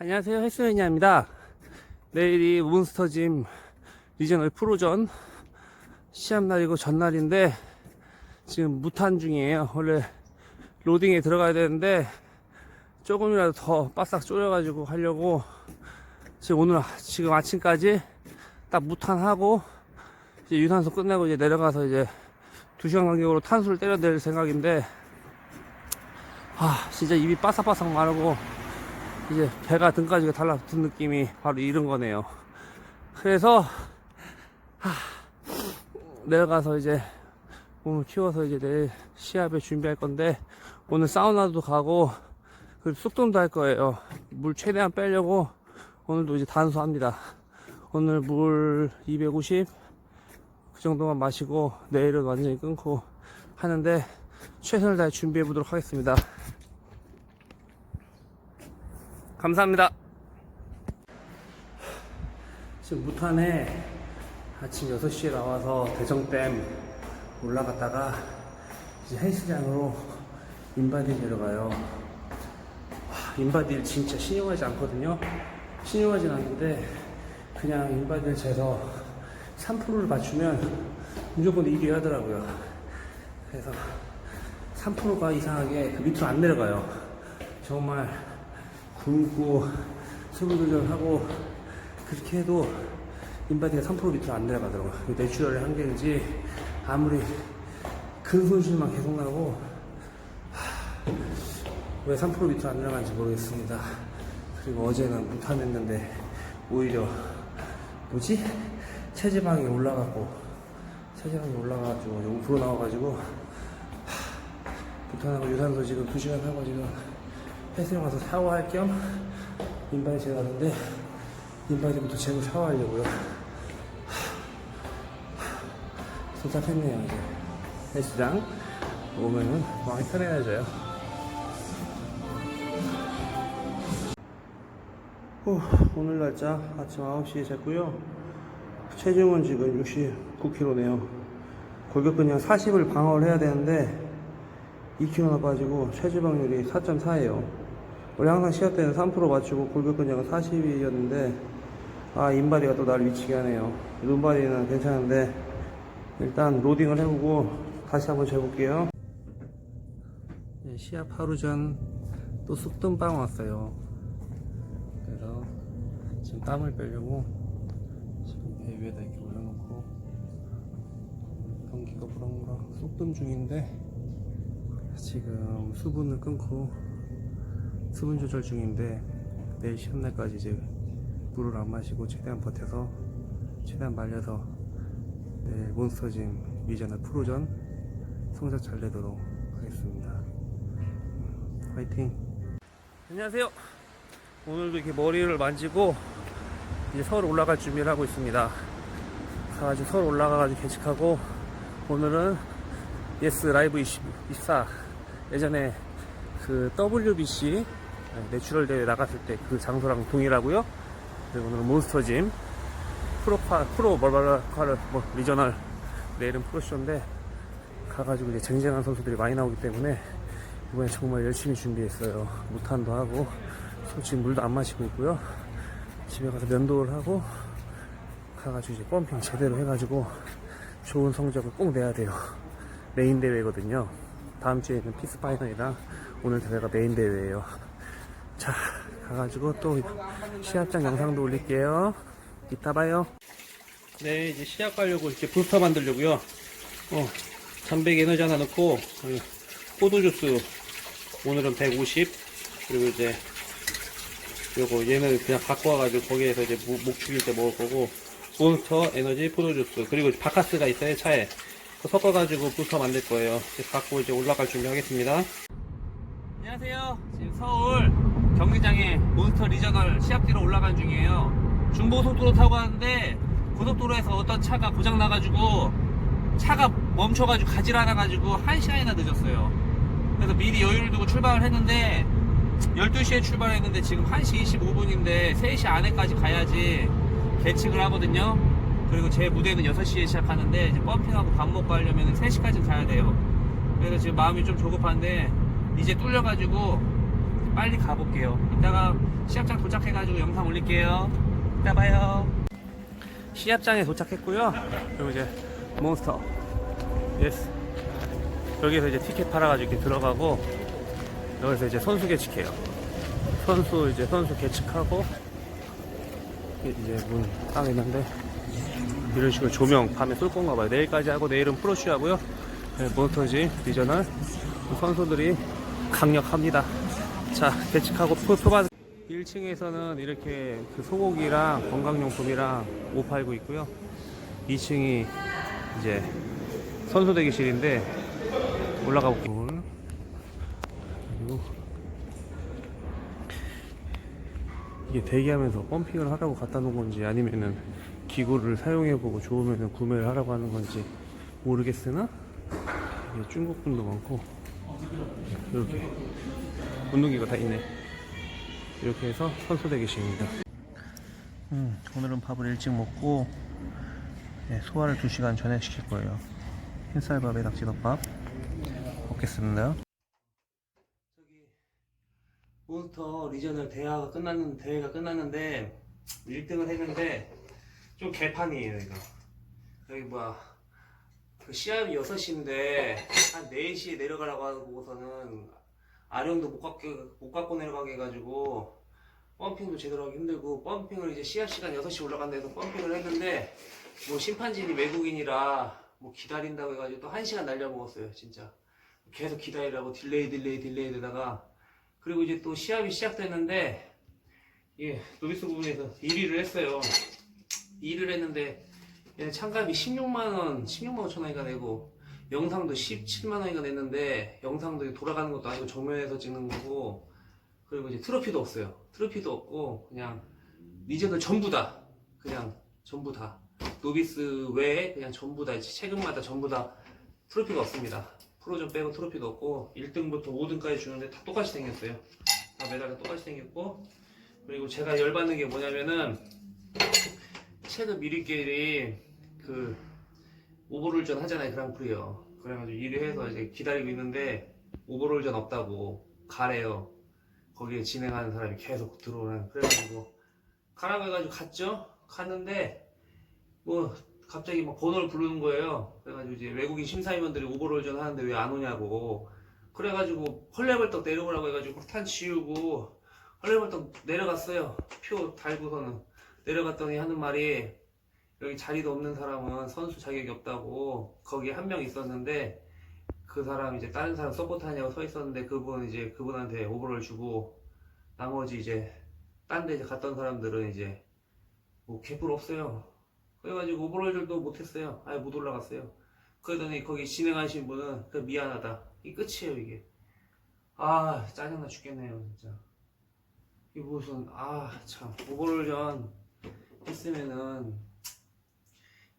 안녕하세요. 헬스연입니다. 내일이 몬스터짐 리저널 프로전 시합날이고 전날인데 지금 무탄 중이에요. 원래 로딩에 들어가야 되는데 조금이라도 더 바싹 졸여가지고 하려고 지금 오늘 아- 지금 아침까지 딱 무탄하고 이제 유산소 끝내고 이제 내려가서 이제 2시간 간격으로 탄수를 때려낼 생각인데 아 진짜 입이 바삭바삭 마르고 이제 배가 등까지 달라붙은 느낌이 바로 이런 거네요. 그래서 하, 내려가서 이제 몸을 키워서 이제 내일 시합에 준비할 건데 오늘 사우나도 가고 그리고 쑥돈도 할 거예요. 물 최대한 빼려고 오늘도 이제 단수합니다. 오늘 물 250 그 정도만 마시고 내일은 완전히 끊고 하는데 최선을 다해 준비해 보도록 하겠습니다. 감사합니다. 지금 무탄에 아침 6시에 나와서 대정댐 올라갔다가 이제 헬스장으로 인바디 내려가요. 와, 인바디를 진짜 신용하지 않거든요. 신용하진 않는데 그냥 인바디를 재서 3%를 맞추면 무조건 이기 하더라고요. 그래서 3%가 이상하게 그 밑으로 안 내려가요. 정말 굶고 수분 조절하고 그렇게 해도 인바디가 3% 밑으로 안 내려가더라고요. 내추럴의 한계인지 아무리 근 손실만 계속 나고 하, 왜 3% 밑으로 안 내려가는지 모르겠습니다. 그리고 어제는 못하냈는데 오히려 뭐지? 체지방이 올라가고 체지방이 올라가가지고 0% 나와가지고 부탄하고 유산소 지금 2시간 하고 지금 헬스장 가서 샤워할 겸 인바디 가는데 인바디부터 재고 샤워하려고요. 도착했네요 이제 헬스장 오면은 마음이 편해져요. 후, 오늘 날짜 아침 9시에 잤고요. 체중은 지금 69kg네요. 골격근량 40을 방어를 해야 되는데 2kg나 빠지고 체지방률이 4.4예요. 원래 항상 시합 때는 3% 맞추고 골격근량은 40이었는데 아 인바디가 또 날 미치게 하네요. 룸바디는 괜찮은데 일단 로딩을 해보고 다시 한번 재볼게요. 네, 시합 하루 전 또 쑥뜸빵 왔어요. 그래서 지금 땀을 빼려고 지금 배 위에다 이렇게 올려놓고 경기가 무럭무럭 쑥뜸 중인데 지금 수분을 끊고 수분 조절 중인데 내일 시험 날까지 이제 물을 안 마시고 최대한 버텨서 최대한 말려서 내일 몬스터짐 위저널 프로전 성적 잘 내도록 하겠습니다. 음, 화이팅! 안녕하세요. 오늘도 이렇게 머리를 만지고 이제 서울 올라갈 준비를 하고 있습니다. 가가지고 서울 올라가가지고 개측하고 오늘은 예스 라이브 20, 24 예전에 그 WBC 내추럴 대회 나갔을 때 그 장소랑 동일하고요. 그리고 오늘은 몬스터짐 프로파 프로 멀바라카르 뭐 리저널 내일은 프로쇼인데 가가지고 이제 쟁쟁한 선수들이 많이 나오기 때문에 이번에 정말 열심히 준비했어요. 무탄도 하고 솔직히 물도 안 마시고 있고요. 집에 가서 면도를 하고 가가지고 이제 펌핑 제대로 해가지고 좋은 성적을 꼭 내야 돼요. 메인 대회거든요. 다음 주에 있는 피스 파이널이랑 오늘 대회가 메인 대회예요. 자, 가가지고 또 시합장 영상도 올릴게요. 이따 봐요. 네, 이제 시합 가려고 이렇게 부스터 만들려고요. 어, 단백 에너지 하나 넣고 어, 포도 주스 오늘은 150 그리고 이제 요거 얘는 그냥 갖고 와가지고 거기에서 이제 목, 목 축일 때 먹을 거고 몬스터 에너지 포도 주스 그리고 바카스가 있어요 차에 섞어가지고 부스터 만들 거예요 갖고 이제 올라갈 준비하겠습니다 안녕하세요 지금 서울 경기장에 몬스터 리저널 시합 뛰러 올라간 중이에요 중고속도로 타고 가는데 고속도로에서 어떤 차가 고장 나가지고 차가 멈춰가지고 가질 않아 가지고 한 시간이나 늦었어요 그래서 미리 여유를 두고 출발을 했는데 12시에 출발했는데 지금 1시 25분인데 3시 안에까지 가야지 계측을 하거든요. 그리고 제 무대는 6시에 시작하는데 이제 펌핑하고 밥 먹고 하려면 3시까지 가야 돼요. 그래서 지금 마음이 좀 조급한데 이제 뚫려가지고 빨리 가볼게요. 이따가 시합장 도착해가지고 영상 올릴게요. 이따 봐요. 시합장에 도착했고요. 그리고 이제 몬스터. 예스. 여기서 이제 티켓 팔아가지고 이렇게 들어가고 여기서 이제 선수 계측해요. 선수 이제 선수 계측하고 이제 문딱 있는데 이런 식으로 조명 밤에 쏠 건가 봐요. 내일까지 하고 내일은 프로쇼 하고요. 네, 몬스터지 리저널 선수들이 강력합니다. 자, 표, 표받 1층에서는 이렇게 그 소고기랑 건강용품이랑 옷 팔고 있고요. 2층이 이제 선수 대기실인데 올라가 볼게요. 그리고 이게 대기하면서 펌핑을 하라고 갖다 놓은 건지 아니면은 기구를 사용해보고 좋으면 구매를 하라고 하는 건지 모르겠으나 중국 분도 많고 이렇게 운동기가 다 있네. 이렇게 해서 선수 대기실입니다. 음, 오늘은 밥을 일찍 먹고 네, 소화를 2시간 전에 시킬 거예요. 흰쌀밥에 낙지덮밥 먹겠습니다. 저기 몬스터 리저널 대회가 끝났는 대회가 끝났는데 1등을 했는데 좀 개판이에요 이거. 여기 뭐야. 그 시합이 6시인데 한 4시에 내려가라고 하고서는 아령도 못 갖고, 못 갖고 내려가게 해가지고 펌핑도 제대로 하기 힘들고 펌핑을 이제 시합 시간 6시 올라간 데서 펌핑을 했는데 뭐 심판진이 외국인이라 뭐 기다린다고 해가지고 또 1시간 날려먹었어요 진짜. 계속 기다리라고 딜레이 딜레이 딜레이 되다가. 그리고 이제 또 시합이 시작됐는데 예 노비스 부분에서 1위를 했어요. 2위를 했는데 참가비 16만원 16만원 천원이가 내고 영상도 17만원이가 냈는데 영상도 돌아가는 것도 아니고 정면에서 찍는 거고 그리고 이제 트로피도 없어요. 트로피도 없고 그냥 리저널 전부 다 그냥 전부 다. 노비스 외에 그냥 전부 다 체급마다 전부 다 트로피가 없습니다. 프로전 빼고 트로피도 없고 1등부터 5등까지 주는데 다 똑같이 생겼어요. 다 메달이 똑같이 생겼고 그리고 제가 열받는 게 뭐냐면은 체급 1위끼리 그 오버롤전 하잖아요 그랑프리요. 그래가지고 1위 해서 이제 기다리고 있는데 오버롤전 없다고 가래요. 거기에 진행하는 사람이 계속 들어오는 그래가지고 가라고 해가지고 갔죠? 갔는데 뭐 갑자기 막 번호를 부르는 거예요. 그래가지고 이제 외국인 심사위원들이 오버롤전 하는데 왜 안 오냐고. 그래가지고 헐레벌떡 내려오라고 해가지고 탄 지우고 헐레벌떡 내려갔어요. 표 달고서는. 내려갔더니 하는 말이 여기 자리도 없는 사람은 선수 자격이 없다고 거기 한명 있었는데 그 사람 이제 다른 사람 서포트 하냐고 서 있었는데 그분 이제 그분한테 오버를 주고 나머지 이제 딴 데 갔던 사람들은 이제 뭐 개뿔 없어요. 그래가지고 오버롤들도 못했어요. 아예 못 올라갔어요. 그러더니 거기 진행하신 분은 그 미안하다. 이 끝이에요 이게. 아 짜증나 죽겠네요 진짜. 이게 무슨 아 참. 오버롤전 했으면은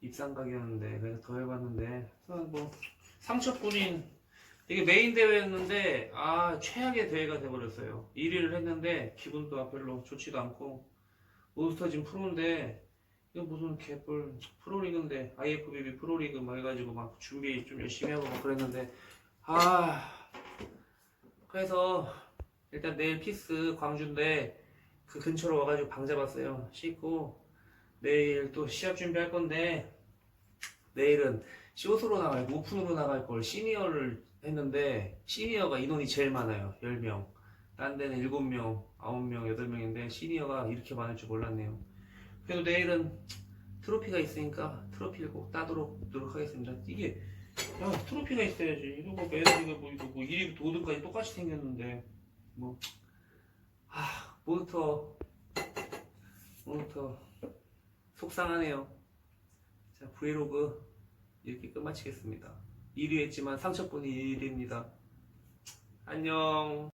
입상각이었는데 그래서 더 해봤는데 뭐 상처 뿌린 이게 메인 대회였는데 아 최악의 대회가 돼버렸어요. 1위를 했는데 기분도 별로 좋지도 않고 몬스터진 프로인데 이거 무슨 개뿔 프로리그인데 IFBB 프로리그 막 해가지고 막 준비 좀 열심히 하고 막 그랬는데 아. 그래서 일단 내일 피스 광주인데 그 근처로 와가지고 방 잡았어요. 씻고 내일 또 시합 준비할 건데 내일은 쇼스로 나갈 거 오픈으로 나갈 걸 시니어를 했는데 시니어가 인원이 제일 많아요. 10명. 딴 데는 7명 9명 8명인데 시니어가 이렇게 많을 줄 몰랐네요. 그래도 내일은 트로피가 있으니까 트로피를 꼭 따도록 노력하겠습니다. 이게 야 트로피가 있어야지. 이거 뭐 메달이가 뭐 이거 뭐 1위부터 5등까지 똑같이 생겼는데 뭐. 아, 몬스터. 몬스터 속상하네요. 자, 브이로그 이렇게 끝마치겠습니다. 1위 했지만 상처뿐이 1위입니다. 안녕.